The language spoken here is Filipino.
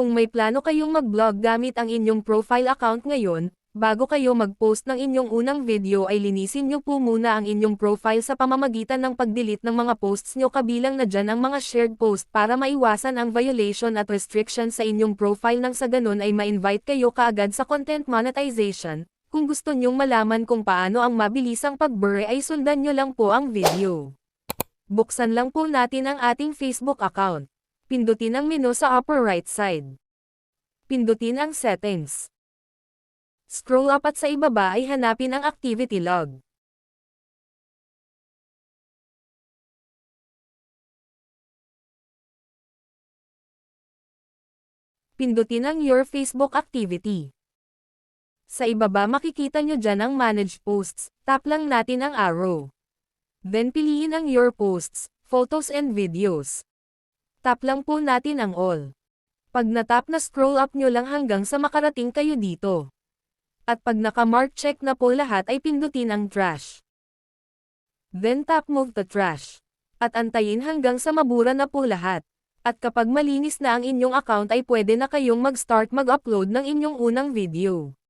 Kung may plano kayong mag-vlog gamit ang inyong profile account ngayon, bago kayo mag-post ng inyong unang video ay linisin nyo po muna ang inyong profile sa pamamagitan ng pag-delete ng mga posts nyo kabilang na dyan ang mga shared post para maiwasan ang violation at restriction sa inyong profile nang sa ganun ay ma-invite kayo kaagad sa content monetization. Kung gusto nyong malaman kung paano ang mabilisang pag-bure ay sundan nyo lang po ang video. Buksan lang po natin ang ating Facebook account. Pindutin ang menu sa upper right side. Pindutin ang settings. Scroll up at sa ibaba ay hanapin ang activity log. Pindutin ang Your Facebook Activity. Sa ibaba makikita nyo dyan ang Manage Posts, tap lang natin ang arrow. Then piliin ang Your Posts, Photos and Videos. Tap lang po natin ang All. Pag natap na scroll up nyo lang hanggang sa makarating kayo dito. At pag naka-mark check na po lahat ay pindutin ang Trash. Then tap Move to Trash. At antayin hanggang sa mabura na po lahat. At kapag malinis na ang inyong account ay pwede na kayong mag-start mag-upload ng inyong unang video.